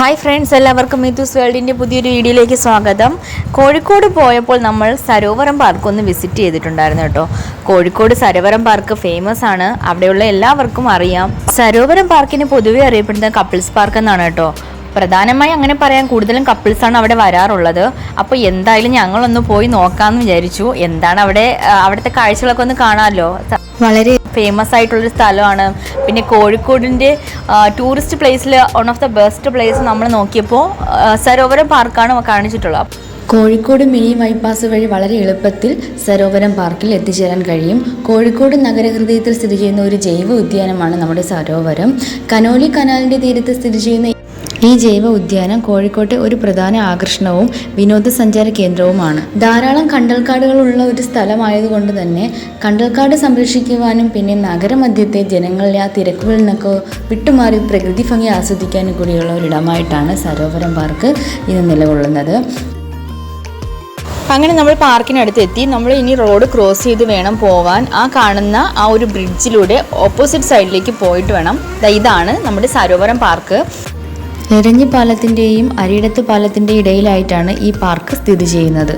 Hi friends എല്ലാവർക്കും മിത്തൂസ് വേൾഡിന്റെ പുതിയൊരു വീഡിയോയിലേക്ക് സ്വാഗതം. കോഴിക്കോട് പോയപ്പോൾ നമ്മൾ സരോവരം പാർക്ക് ഒന്ന് വിസിറ്റ് ചെയ്തിട്ടുണ്ടായിരുന്നു കേട്ടോ. കോഴിക്കോട് സരോവരം പാർക്ക് ഫേമസ് ആണ്. അവിടെയുള്ള എല്ലാവർക്കും അറിയാം. സരോവരം പാർക്കിന് പൊതുവെ അറിയപ്പെടുന്നത് കപ്പിൾസ് പാർക്ക് എന്നാണ് കേട്ടോ. പ്രധാനമായി അങ്ങനെ പറയാൻ കൂടുതലും കപ്പിൾസ് ആണ് അവിടെ വരാറുള്ളത്. അപ്പോൾ എന്തായാലും ഞങ്ങളൊന്ന് പോയി നോക്കാമെന്ന് വിചാരിച്ചു. എന്താണ് അവിടെ അവിടുത്തെ കാഴ്ചകളൊക്കെ ഒന്ന് കാണാമല്ലോ. വളരെ ഫേമസ് ആയിട്ടുള്ളൊരു സ്ഥലമാണ്. പിന്നെ കോഴിക്കോടിന്റെ ടൂറിസ്റ്റ് പ്ലേസിൽ one of the best place നമ്മൾ നോക്കിയപ്പോൾ സരോവരം പാർക്കാണ് കാണിച്ചിട്ടുള്ളത്. കോഴിക്കോട് മിനി ബൈപ്പാസ് വഴി വളരെ എളുപ്പത്തിൽ സരോവരം പാർക്കിൽ എത്തിച്ചേരാൻ കഴിയും. കോഴിക്കോട് നഗരഹൃദയത്തിൽ സ്ഥിതി ചെയ്യുന്ന ഒരു ജൈവ ഉദ്യാനമാണ് നമ്മുടെ സരോവരം. കനോലി കനാലിന്റെ തീരത്ത് സ്ഥിതി ചെയ്യുന്ന ഈ ജൈവ ഉദ്യാനം കോഴിക്കോട്ടെ ഒരു പ്രധാന ആകർഷണവും വിനോദസഞ്ചാര കേന്ദ്രവുമാണ്. ധാരാളം കണ്ടൽക്കാടുകളുള്ള ഒരു സ്ഥലമായതുകൊണ്ട് തന്നെ കണ്ടൽക്കാട് സംരക്ഷിക്കുവാനും പിന്നെ നഗരമധ്യത്തെ ജനങ്ങളിൽ ആ തിരക്കുകളിൽ നിന്നൊക്കെ വിട്ടുമാറി പ്രകൃതി ഭംഗി ആസ്വദിക്കാനും കൂടിയുള്ള ഒരിടമായിട്ടാണ് സരോവരം പാർക്ക് ഇന്ന് നിലകൊള്ളുന്നത്. അങ്ങനെ നമ്മൾ പാർക്കിനടുത്ത് എത്തി നമ്മൾ ഇനി റോഡ് ക്രോസ് ചെയ്ത് വേണം പോവാൻ. ആ കാണുന്ന ആ ഒരു ബ്രിഡ്ജിലൂടെ ഓപ്പോസിറ്റ് സൈഡിലേക്ക് പോയിട്ട് വേണം. ഇതാണ് നമ്മുടെ സരോവരം പാർക്ക്. എരഞ്ഞി പാലത്തിന്റെയും അരിയിടത്ത് പാലത്തിന്റെ ഇടയിലായിട്ടാണ് ഈ പാർക്ക് സ്ഥിതി ചെയ്യുന്നത്.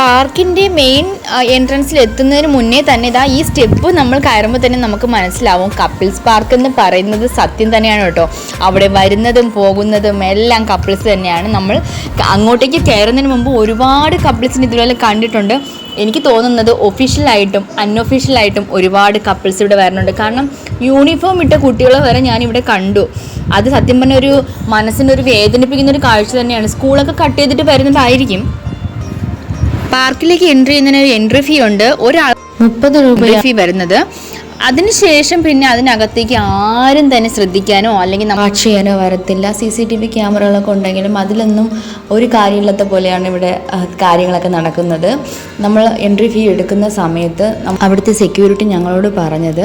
പാർക്കിന്റെ മെയിൻ എൻട്രൻസിൽ എത്തുന്നതിന് മുന്നേ തന്നെ ഇതാ ഈ സ്റ്റെപ്പ് നമ്മൾ കയറുമ്പോൾ തന്നെ നമുക്ക് മനസ്സിലാവും. കപ്പിൾസ് പാർക്ക് എന്ന് പറയുന്നത് സത്യം തന്നെയാണ് കേട്ടോ. അവിടെ വരുന്നതും പോകുന്നതും എല്ലാം കപ്പിൾസ് തന്നെയാണ്. നമ്മൾ അങ്ങോട്ടേക്ക് കയറുന്നതിന് മുമ്പ് ഒരുപാട് കപ്പിൾസിന് ഇതുപോലെ കണ്ടിട്ടുണ്ട്. എനിക്ക് തോന്നുന്നത് ഒഫീഷ്യലായിട്ടും അൺഒഫീഷ്യലായിട്ടും ഒരുപാട് കപ്പിൾസ് ഇവിടെ വരുന്നുണ്ട്. കാരണം യൂണിഫോം ഇട്ട കുട്ടികളെ വരെ ഞാനിവിടെ കണ്ടു. അത് സത്യം പറഞ്ഞ ഒരു മനസ്സിന്റെ ഒരു വേദനിപ്പിക്കുന്ന ഒരു കാഴ്ച തന്നെയാണ്. സ്കൂളൊക്കെ കട്ട് ചെയ്തിട്ട് വരുന്നതായിരിക്കും. പാർക്കിലേക്ക് എൻട്രി ചെയ്യുന്നതിന് ഒരു എൻട്രി ഫീ ഉണ്ട്. ഒരാൾ മുപ്പത് രൂപ ഫീ വരുന്നത്. അതിനുശേഷം പിന്നെ അതിനകത്തേക്ക് ആരും തന്നെ ശ്രദ്ധിക്കാനോ അല്ലെങ്കിൽ വാച്ച് ചെയ്യാനോ വരത്തില്ല. സി സി ടി വി ക്യാമറകളൊക്കെ ഉണ്ടെങ്കിലും അതിലൊന്നും ഒരു കാര്യമില്ലാത്ത പോലെയാണ് ഇവിടെ കാര്യങ്ങളൊക്കെ നടക്കുന്നത്. നമ്മൾ എൻട്രി ഫീ എടുക്കുന്ന സമയത്ത് അവിടുത്തെ സെക്യൂരിറ്റി ഞങ്ങളോട് പറഞ്ഞത്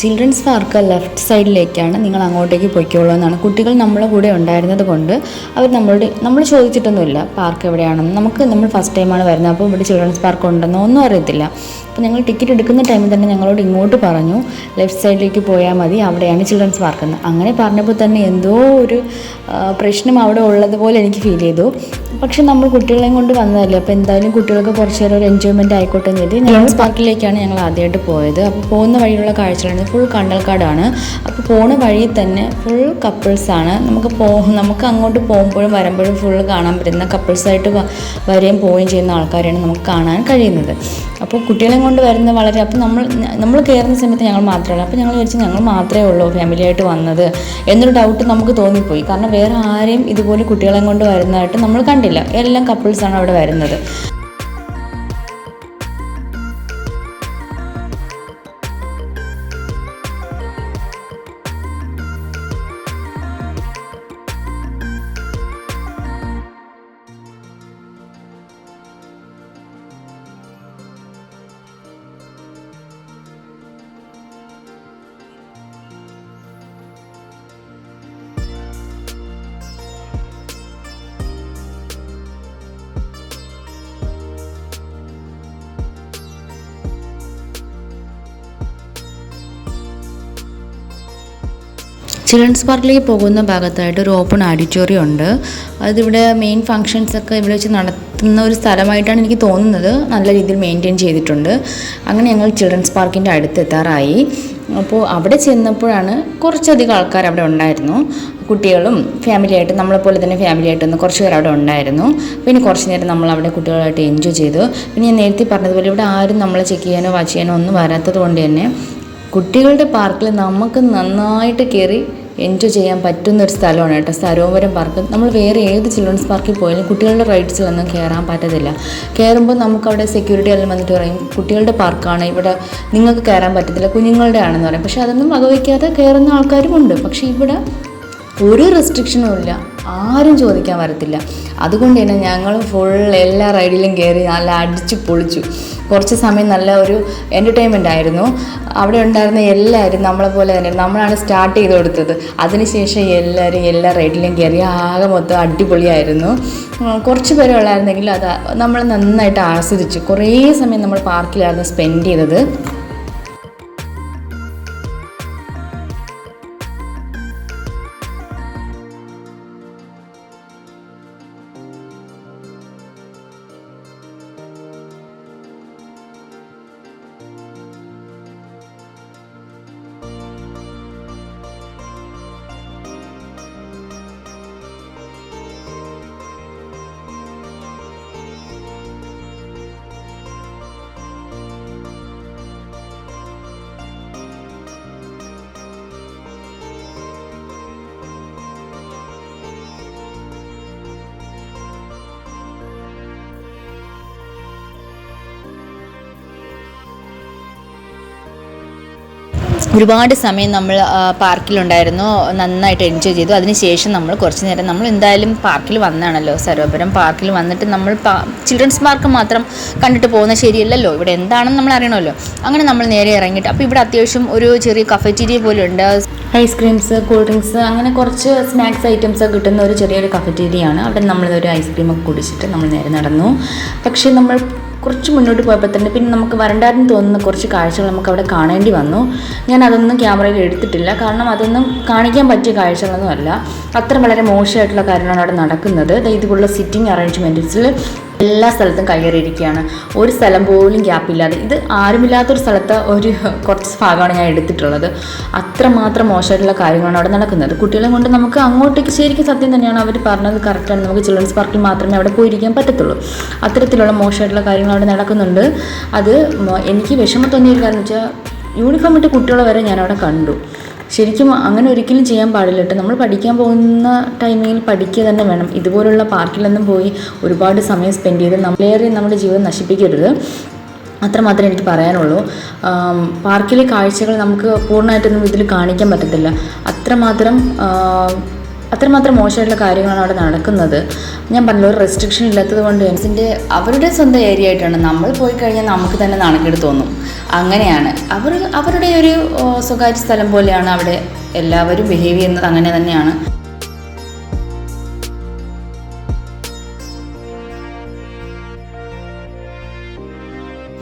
ചിൽഡ്രൻസ് പാർക്ക് ലെഫ്റ്റ് സൈഡിലേക്കാണ് നിങ്ങൾ അങ്ങോട്ടേക്ക് പൊയ്ക്കോളൂ എന്നാണ്. കുട്ടികൾ നമ്മളെ കൂടെ ഉണ്ടായിരുന്നത് കൊണ്ട് അവർ നമ്മളോട് നമ്മൾ ചോദിച്ചിട്ടൊന്നുമില്ല പാർക്ക് എവിടെയാണെന്ന്? നമുക്ക് നമ്മൾ ഫസ്റ്റ് ടൈമാണ് വരുന്നത്. അപ്പോൾ ഇവിടെ ചിൽഡ്രൻസ് പാർക്ക് ഉണ്ടെന്നോ ഒന്നും അറിയത്തില്ല. അപ്പോൾ ഞങ്ങൾ ടിക്കറ്റ് എടുക്കുന്ന ടൈമിൽ തന്നെ ഞങ്ങളോട് ഇങ്ങോട്ട് പറഞ്ഞു ലെഫ്റ്റ് സൈഡിലേക്ക് പോയാൽ മതി അവിടെയാണ് ചിൽഡ്രൻസ് പാർക്ക് എന്ന് അങ്ങനെ പറഞ്ഞപ്പോൾ തന്നെ എന്തോ ഒരു പ്രശ്നം അവിടെ ഉള്ളതുപോലെ എനിക്ക് ഫീൽ ചെയ്തു. പക്ഷെ നമ്മൾ കുട്ടികളെയും കൊണ്ട് വന്നതല്ലേ അപ്പോൾ എന്തായാലും കുട്ടികൾക്ക് കുറച്ച് നേരം ഒരു എൻജോയ്മെന്റ് ആയിക്കോട്ടെ എന്ന് കരുതി ചിൽഡ്രൻസ് പാർക്കിലേക്കാണ് ഞങ്ങൾ ആദ്യമായിട്ട് പോയത്. അപ്പോൾ പോകുന്ന വഴിയുള്ള കാഴ്ചകളാണ് ഫുൾ കണ്ടൽക്കാടാണ്. അപ്പോൾ പോണ വഴി തന്നെ ഫുൾ കപ്പിൾസാണ് നമുക്ക് പോ നമുക്ക് അങ്ങോട്ട് പോകുമ്പോഴും വരുമ്പോഴും ഫുൾ കാണാൻ പറ്റുന്ന കപ്പിൾസായിട്ട് വരികയും പോവുകയും ചെയ്യുന്ന ആൾക്കാരെയാണ് നമുക്ക് കാണാൻ കഴിയുന്നത്. അപ്പോൾ കുട്ടികളെയും കൊണ്ട് വരുന്ന വളരെ അപ്പോൾ നമ്മൾ നമ്മൾ കയറുന്ന സമയത്ത് ഞങ്ങൾ മാത്രമല്ല അപ്പോൾ ഞങ്ങൾ വിചാരിച്ചു ഞങ്ങൾ മാത്രമേ ഉള്ളൂ ഫാമിലിയായിട്ട് വന്നത്. എന്നൊരു ഡൗട്ട് നമുക്ക് തോന്നിപ്പോയി. കാരണം വേറെ ആരെയും ഇതുപോലെ കുട്ടികളെയും കൊണ്ട് വരുന്നതായിട്ട് നമ്മൾ കണ്ടില്ല. എല്ലാം കപ്പിൾസാണ് അവിടെ വരുന്നത്. ചിൽഡ്രൻസ് പാർക്കിലേക്ക് പോകുന്ന ഭാഗത്തായിട്ട് ഒരു ഓപ്പൺ ഓഡിറ്റോറിയം ഉണ്ട്. അതിവിടെ മെയിൻ ഫങ്ഷൻസ് ഒക്കെ ഇവിടെ വെച്ച് നടത്തുന്ന ഒരു സ്ഥലമായിട്ടാണ് എനിക്ക് തോന്നുന്നത്. നല്ല രീതിയിൽ മെയിന്റെയിൻ ചെയ്തിട്ടുണ്ട്. അങ്ങനെ ഞങ്ങൾ ചിൽഡ്രൻസ് പാർക്കിന്റെ അടുത്ത് എത്താറായി. അപ്പോൾ അവിടെ ചെന്നപ്പോഴാണ് കുറച്ചധികം ആൾക്കാർ അവിടെ ഉണ്ടായിരുന്നു. കുട്ടികളും ഫാമിലിയായിട്ട് നമ്മളെപ്പോലെ തന്നെ ഫാമിലിയായിട്ട് ഒന്ന് കുറച്ച് പേർ അവിടെ ഉണ്ടായിരുന്നു. പിന്നെ കുറച്ച് നേരം നമ്മൾ അവിടെ കുട്ടികളായിട്ട് എൻജോയ് ചെയ്തു. പിന്നെ ഞാൻ നേരത്തെ പറഞ്ഞതുപോലെ ഇവിടെ ആരും നമ്മളെ ചെക്ക് ചെയ്യാനോ വാച്ച് ചെയ്യാനോ ഒന്നും വരാത്തത് കൊണ്ട് തന്നെ കുട്ടികളുടെ പാർക്കിൽ നമുക്ക് നന്നായിട്ട് കയറി എൻജോയ് ചെയ്യാൻ പറ്റുന്ന ഒരു സ്ഥലമാണ് കേട്ടോ. സരോവരം പാർക്ക്. നമ്മൾ വേറെ ഏത് ചിൽഡ്രൻസ് പാർക്കിൽ പോയാലും കുട്ടികളുടെ റൈഡ്സിലൊന്നും കയറാൻ പറ്റത്തില്ല. കയറുമ്പോൾ നമുക്ക് അവിടെ സെക്യൂരിറ്റി എല്ലാം വന്നിട്ട് പറയും കുട്ടികളുടെ പാർക്കാണ് ഇവിടെ നിങ്ങൾക്ക് കയറാൻ പറ്റത്തില്ല. കുഞ്ഞുങ്ങളുടെ ആണെന്ന് പറയും. പക്ഷേ അതൊന്നും വകവയ്ക്കാതെ കയറുന്ന ആൾക്കാരുമുണ്ട് പക്ഷേ ഇവിടെ ഒരു റെസ്ട്രിക്ഷനും ഇല്ല. ആരും ചോദിക്കാൻ വരത്തില്ല. അതുകൊണ്ട് തന്നെ ഞങ്ങൾ ഫുൾ എല്ലാ റൈഡിലും കയറി നല്ല അടിച്ച് പൊളിച്ചു. കുറച്ച് സമയം നല്ല ഒരു എന്റർടൈൻമെന്റ് ആയിരുന്നു. അവിടെ ഉണ്ടായിരുന്ന എല്ലാവരും നമ്മളെ പോലെ തന്നെ നമ്മളാണ് സ്റ്റാർട്ട് ചെയ്ത് കൊടുത്തത്. അതിനുശേഷം എല്ലാവരും എല്ലാ റൈഡിലും കയറി ആകെ മൊത്തം അടിപൊളിയായിരുന്നു. കുറച്ച് പേരെ ഉള്ളായിരുന്നെങ്കിലും അത് നമ്മൾ നന്നായിട്ട് ആസ്വദിച്ചു. കുറേ സമയം നമ്മൾ പാർക്കിലായിരുന്നു സ്പെൻഡ് ചെയ്തത്. ഒരുപാട് സമയം നമ്മൾ പാർക്കിലുണ്ടായിരുന്നു. നന്നായിട്ട് എൻജോയ് ചെയ്തു. അതിനുശേഷം നമ്മൾ കുറച്ച് നേരം നമ്മൾ എന്തായാലും പാർക്കിൽ വന്നതാണല്ലോ. സരോവരം പാർക്കിൽ വന്നിട്ട് നമ്മൾ ചിൽഡ്രൻസ് പാർക്ക് മാത്രം കണ്ടിട്ട് പോകുന്ന ശരിയല്ലല്ലോ. ഇവിടെ എന്താണെന്ന് നമ്മൾ അറിയണമല്ലോ. അങ്ങനെ നമ്മൾ നേരെ ഇറങ്ങിയിട്ട് അപ്പോൾ ഇവിടെ അത്യാവശ്യം ഒരു ചെറിയ കഫറ്റീരിയ പോലെ ഉണ്ട്. ഐസ്ക്രീംസ് കൂൾ ഡ്രിങ്ക്സ് അങ്ങനെ കുറച്ച് സ്നാക്സ് ഐറ്റംസ് കിട്ടുന്ന ഒരു ചെറിയൊരു കഫറ്റീരിയാണ് അവിടെ നമ്മൾ ഒരു ഐസ്ക്രീം ഒക്കെ കുടിച്ചിട്ട് നമ്മൾ നേരെ നടന്നു. പക്ഷേ നമ്മൾ കുറച്ച് മുന്നോട്ട് പോയപ്പോൾ തന്നെ പിന്നെ നമുക്ക് വരണ്ടാരെന്ന് തോന്നുന്ന കുറച്ച് കാഴ്ചകൾ നമുക്ക് അവിടെ കാണേണ്ടി വന്നു. ഞാൻ അതൊന്നും ക്യാമറയിൽ എടുത്തിട്ടില്ല. കാരണം അതൊന്നും കാണിക്കാൻ പറ്റിയ കാഴ്ചകളൊന്നും അല്ല. അത്ര വളരെ മോശമായിട്ടുള്ള കാര്യങ്ങളാണ് അവിടെ നടക്കുന്നത്. ഇതുപോലുള്ള സിറ്റിംഗ് അറേഞ്ച്മെന്റ്സിൽ എല്ലാ സ്ഥലത്തും കയറിയിരിക്കുകയാണ്. ഒരു സ്ഥലം പോലും ഗ്യാപ്പില്ലാതെ ഇത് ആരുമില്ലാത്തൊരു സ്ഥലത്ത് ഒരു കുറച്ച് ഭാഗമാണ് ഞാൻ എടുത്തിട്ടുള്ളത്. അത്രമാത്രം മോശമായിട്ടുള്ള കാര്യങ്ങളാണ് അവിടെ നടക്കുന്നത്. കുട്ടികളെ കൊണ്ട് നമുക്ക് അങ്ങോട്ടേക്ക് ശരിക്കും സത്യം തന്നെയാണ് അവർ പറഞ്ഞത് കറക്റ്റാണ് നമുക്ക് ചിൽഡ്രൻസ് പാർക്കിൽ മാത്രമേ അവിടെ പോയിരിക്കാൻ പറ്റത്തുള്ളൂ. അത്തരത്തിലുള്ള മോശമായിട്ടുള്ള കാര്യങ്ങൾ അവിടെ നടക്കുന്നുണ്ട്. അത് എനിക്ക് വിഷമം തോന്നിയ വെച്ചാൽ യൂണിഫോം ഇട്ട് കുട്ടികളെ വരെ ഞാൻ അവിടെ കണ്ടു. ശരിക്കും അങ്ങനെ ഒരിക്കലും ചെയ്യാൻ പാടില്ല കേട്ടോ. നമ്മൾ പഠിക്കാൻ പോകുന്ന ടൈമിൽ പഠിക്കുക തന്നെ വേണം. ഇതുപോലുള്ള പാർക്കിലൊന്നും പോയി ഒരുപാട് സമയം സ്പെൻഡ് ചെയ്ത് നമ്മളേറെ നമ്മുടെ ജീവിതം നശിപ്പിക്കരുത്. അത്രമാത്രമേ എനിക്ക് പറയാനുള്ളൂ. പാർക്കിലെ കാഴ്ചകൾ നമുക്ക് പൂർണമായിട്ടൊന്നും ഇതിൽ കാണിക്കാൻ പറ്റത്തില്ല. അത്രമാത്രം അത്രമാത്രം മോശമായിട്ടുള്ള കാര്യങ്ങളാണ് അവിടെ നടക്കുന്നത്. ഞാൻ പറഞ്ഞ ഒരു റെസ്ട്രിക്ഷൻ ഇല്ലാത്തത് കൊണ്ട് എൻസിന്റെ അവരുടെ സ്വന്തം ഏരിയ ആയിട്ടാണ്. നമ്മൾ പോയി കഴിഞ്ഞാൽ നമുക്ക് തന്നെ നാണക്കേട് തോന്നും. അങ്ങനെയാണ്. അവർ അവരുടെ ഒരു സ്വകാര്യ സ്ഥലം പോലെയാണ് അവിടെ എല്ലാവരും ബിഹേവ് ചെയ്യുന്നത്. അങ്ങനെ തന്നെയാണ്.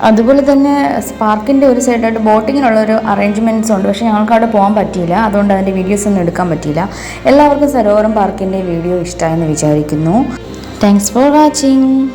അതുപോലെ തന്നെ സ്പാർക്കിന്റെ ഒരു സൈഡായിട്ട് ബോട്ടിങ്ങിനുള്ള ഒരു അറേഞ്ച്മെന്റ്സ് ഉണ്ട്. പക്ഷേ ഞങ്ങൾക്ക് അവിടെ പോകാൻ പറ്റിയില്ല. അതുകൊണ്ട് അതിന്റെ വീഡിയോസ് ഒന്നും എടുക്കാൻ പറ്റിയില്ല. എല്ലാവർക്കും സരോവരം പാർക്കിന്റെ വീഡിയോ ഇഷ്ടമായെന്ന് വിചാരിക്കുന്നു. Thanks for watching